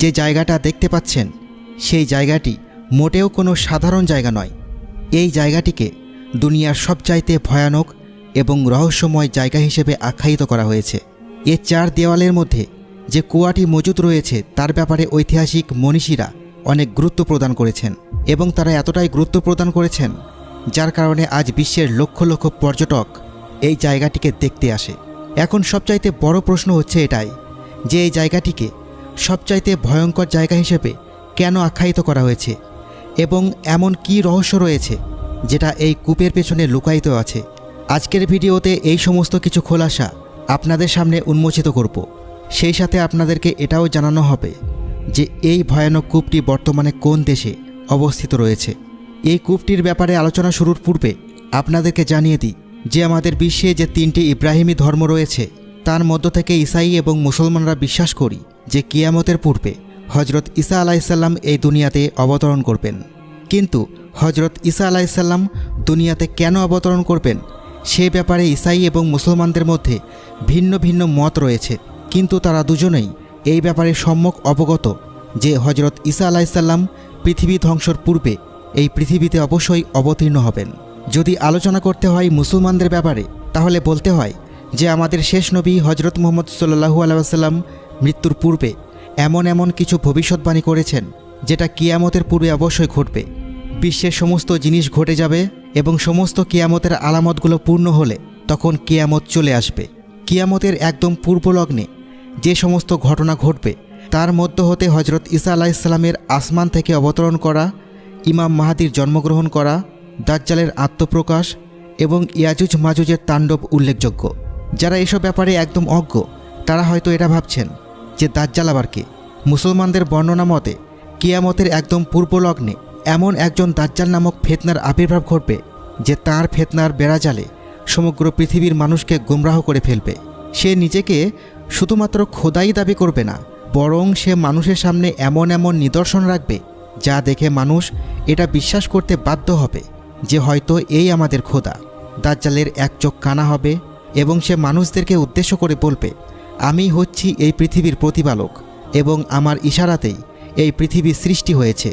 যে জায়গাটা দেখতে পাচ্ছেন, সেই জায়গাটি মোটেও কোনো সাধারণ জায়গা নয়। এই জায়গাটিকে দুনিয়ার সবচাইতে ভয়ানক এবং রহস্যময় জায়গা হিসেবে আখ্যায়িত করা হয়েছে। এ চার দেওয়ালের মধ্যে যে কুয়াটি মজুদ রয়েছে, তার ব্যাপারে ঐতিহাসিক মনীষীরা অনেক গুরুত্ব প্রদান করেছেন এবং তারা এতটাই গুরুত্ব প্রদান করেছেন, যার কারণে আজ বিশ্বের লক্ষ লক্ষ পর্যটক এই জায়গাটিকে দেখতে আসে। এখন সবচাইতে বড় প্রশ্ন হচ্ছে এটাই যে, এই জায়গাটিকে সবচাইতে ভয়ঙ্কর জায়গা হিসেবে কেন আখ্যায়িত করা হয়েছে এবং এমন কি রহস্য রয়েছে যেটা এই কূপের পেছনে লুকায়িত আছে? আজকের ভিডিওতে এই সমস্ত কিছু খোলাসা আপনাদের সামনে উন্মোচিত করব। সেই সাথে আপনাদেরকে এটাও জানানো হবে যে এই ভয়ানক কূপটি বর্তমানে কোন দেশে অবস্থিত রয়েছে। এই কূপটির ব্যাপারে আলোচনা শুরুর পূর্বে আপনাদেরকে জানিয়ে দিই যে আমাদের বিশ্বে যে তিনটি ইব্রাহিমী ধর্ম রয়েছে, তার মধ্য থেকে ইসাই এবং মুসলমানরা বিশ্বাস করি যে কিয়ামতের পূর্বে হজরত ঈসা আলাইসাল্লাম এই দুনিয়াতে অবতরণ করবেন। কিন্তু হজরত ঈসা আলাইসাল্লাম দুনিয়াতে কেন অবতরণ করবেন? সে ব্যাপারে ইসাই এবং মুসলমানদের মধ্যে ভিন্ন ভিন্ন মত রয়েছে। কিন্তু তারা দুজনেই এই ব্যাপারে সম্যক অবগত যে হজরত ঈসা আলাইসাল্লাম পৃথিবী ধ্বংসর পূর্বে এই পৃথিবীতে অবশ্যই অবতীর্ণ হবেন। যদি আলোচনা করতে হয় মুসলমানদের ব্যাপারে, তাহলে বলতে হয় যে আমাদের শেষ নবী হজরত মোহাম্মদ সাল্লাহু আলাইসাল্লাম মৃত্যুর পূর্বে এমন এমন কিছু ভবিষ্যৎবাণী করেছেন, যেটা কিয়ামতের পূর্বে অবশ্যই ঘটবে। বিশ্বের সমস্ত জিনিস ঘটে যাবে এবং সমস্ত কিয়ামতের আলামতগুলো পূর্ণ হলে তখন কিয়ামত চলে আসবে। কিয়ামতের একদম পূর্ব লগ্নে যে সমস্ত ঘটনা ঘটবে, তার মধ্য হতে হজরত ঈসা আলাইসাল্লামের আসমান থেকে অবতরণ করা, ইমাম মাহাদির জন্মগ্রহণ করা, দাজ্জালের আত্মপ্রকাশ এবং ইয়াজুজ মাজুজের তাণ্ডব উল্লেখযোগ্য। যারা এসব ব্যাপারে একদম অজ্ঞ, তারা হয়তো এটা ভাবছেন যে দাজ্জাল আবার কে মুসলমানদের বর্ণনা মতে, কিয়ামতের একদম পূর্ব লগ্নে এমন একজন দাজ্জাল নামক ফেতনার আবির্ভাব ঘটবে যে তার ফেতনার বেড়াজালে সমগ্র পৃথিবীর মানুষকে গুমরাহ করে ফেলবে। সে নিজেকে শুধুমাত্র খোদাই দাবি করবে না, বরং সে মানুষের সামনে এমন এমন নিদর্শন রাখবে যা দেখে মানুষ এটা বিশ্বাস করতে বাধ্য হবে যে হয়তো এই আমাদের খোদা। দাজ্জালের এক চোখ কানা হবে এবং সে মানুষদেরকে উদ্দেশ্য করে বলবে আমি হচ্ছি এই পৃথিবীর প্রতিপালক এবং আমার ইশারাতেই এই পৃথিবী সৃষ্টি হয়েছে।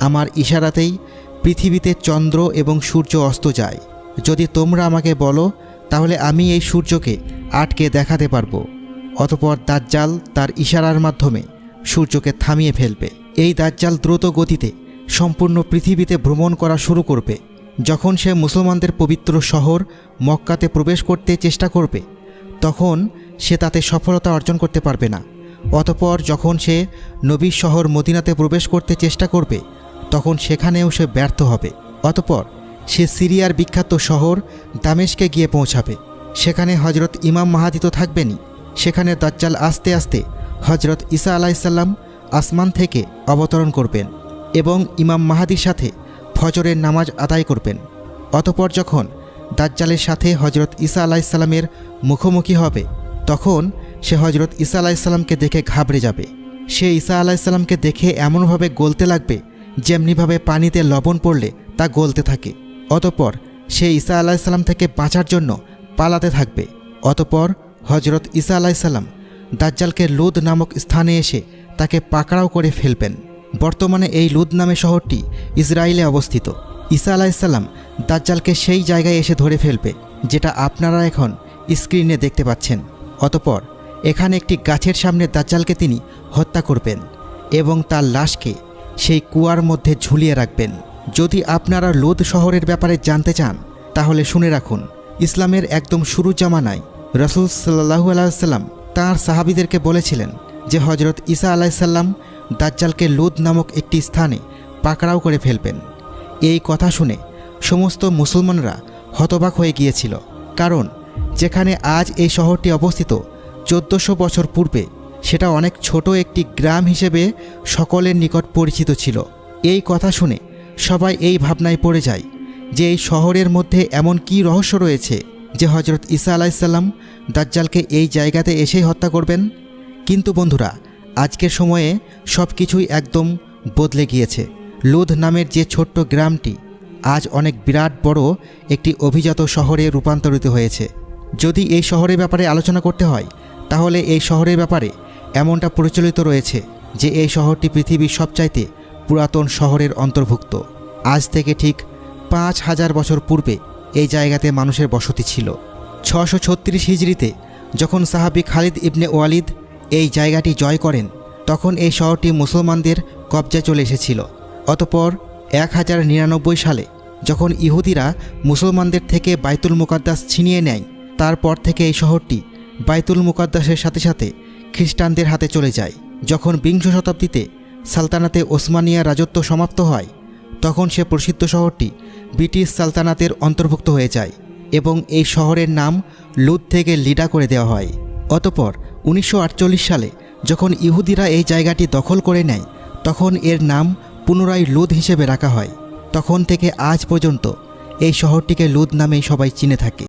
আমার ইশারাতেই পৃথিবীতে চন্দ্র এবং সূর্য অস্ত যায়। যদি তোমরা আমাকে বলো, তাহলে আমি এই সূর্যকে আটকে দেখাতে পারব। অতপর দাজ্জাল তার ইশারার মাধ্যমে সূর্যকে থামিয়ে ফেলবে। এই দাজ্জাল দ্রুত গতিতে সম্পূর্ণ পৃথিবীতে ভ্রমণ করা শুরু করবে। যখন সে মুসলমানদের পবিত্র শহর মক্কাতে প্রবেশ করতে চেষ্টা করবে, তখন সে তাতে সফলতা অর্জন করতে পারবে না। অতপর যখন সে নবীর শহর মদিনাতে প্রবেশ করতে চেষ্টা করবে, তখন সেখানেও সে ব্যর্থ হবে। অতপর সে সিরিয়ার বিখ্যাত শহর দামেশকে গিয়ে পৌঁছাবে। সেখানে হজরত ইমাম মাহাদি তো থাকবেনই। সেখানে দাজ্জাল আস্তে আস্তে হজরত ঈসা আলাইসাল্লাম আসমান থেকে অবতরণ করবেন এবং ইমাম মাহাদির সাথে ফজরের নামাজ আদায় করবেন। অতপর যখন দাজ্জালের সাথে হজরত ঈসা আলাইসাল্লামের মুখোমুখি হবে তখন সে হজরত ঈসা আলাইসাল্লামকে দেখে ঘাবড়ে যাবে। সে ঈসা আলাইসাল্লামকে দেখে এমনভাবে গলতে লাগবে যেমনিভাবে পানিতে লবণ পড়লে তা গলতে থাকে। অতপর সে ঈসা আলাইসাল্লাম থেকে বাঁচার জন্য পালাতে থাকবে। অতপর হজরত ঈসা আলাইসাল্লাম দাজ্জালকে লুদ নামক স্থানে এসে তাকে পাকড়াও করে ফেলবেন। বর্তমানে এই লুদ নামে শহরটি ইসরায়েলে অবস্থিত। ঈসা আলাইসাল্লাম দাজ্জালকে সেই জায়গায় এসে ধরে ফেলবে, যেটা আপনারা এখন স্ক্রিনে দেখতে পাচ্ছেন। অতপর এখানে একটি গাছের সামনে দাজ্জালকে তিনি হত্যা করবেন এবং তার লাশকে সেই কুয়ার মধ্যে ঝুলিয়ে রাখবেন। যদি আপনারা লোদ শহরের ব্যাপারে জানতে চান, তাহলে শুনে রাখুন, ইসলামের একদম শুরু জামানায় রসুল সাল্লাহু আলাইসাল্লাম তাঁর সাহাবিদেরকে বলেছিলেন যে হজরত ঈসা আলাইসাল্লাম দাজ্জালকে লোদ নামক একটি স্থানে পাকড়াও করে ফেলবেন। এই কথা শুনে সমস্ত মুসলমানরা হতবাক হয়ে গিয়েছিল। কারণ যেখানে আজ এই শহরটি অবস্থিত, চোদ্দোশো বছর পূর্বে সেটা অনেক ছোট একটি গ্রাম হিসেবে সকলের নিকট পরিচিত ছিল। এই কথা শুনে সবাই এই ভাবনায় পড়ে যায় যে এই শহরের মধ্যে এমন কি রহস্য রয়েছে যে হজরত ঈসা আলাইসাল্লাম দাজ্জালকে এই জায়গাতে এসেই হত্যা করবেন। কিন্তু বন্ধুরা, আজকের সময়ে সব কিছুই একদম বদলে গিয়েছে। লুধ নামের যে ছোট্ট গ্রামটি আজ অনেক বিরাট বড় একটি অভিজাত শহরে রূপান্তরিত হয়েছে। যদি এই শহরের ব্যাপারে আলোচনা করতে হয়, তাহলে এই শহরের ব্যাপারে এমনটা প্রচলিত রয়েছে যে এই শহরটি পৃথিবীর সবচাইতে পুরাতন শহরের অন্তর্ভুক্ত। আজ থেকে ঠিক পাঁচ হাজার বছর পূর্বে এই জায়গাতে মানুষের বসতি ছিল। ছশো ছত্রিশ হিজড়িতে যখন সাহাবি খালিদ ইবনে ওয়ালিদ এই জায়গাটি জয় করেন, তখন এই শহরটি মুসলমানদের কবজায় চলে এসেছিল। অতপর এক হাজার নিরানব্বই সালে যখন ইহুদিরা মুসলমানদের থেকে বাইতুল মুকাদ্দাস ছিনিয়ে নেয় তারপর থেকে এই শহরটি বাইতুল মুকাদ্দাসের সাথে সাথে খ্রিস্টানদের হাতে চলে যায়। যখন বিংশ শতাব্দীতে সালতানাতে ওসমানিয়া রাজত্ব সমাপ্ত হয়, তখন সে প্রসিদ্ধ শহরটি ব্রিটিশ সালতানাতের অন্তর্ভুক্ত হয়ে যায় এবং এই শহরের নাম লুদ থেকে লিডা করে দেওয়া হয়। অতপর উনিশশো আটচল্লিশ সালে যখন ইহুদিরা এই জায়গাটি দখল করে নেয়, তখন এর নাম পুনরায় লুদ হিসেবে রাখা হয়। তখন থেকে আজ পর্যন্ত এই শহরটিকে লুদ নামেই সবাই চিনে থাকে।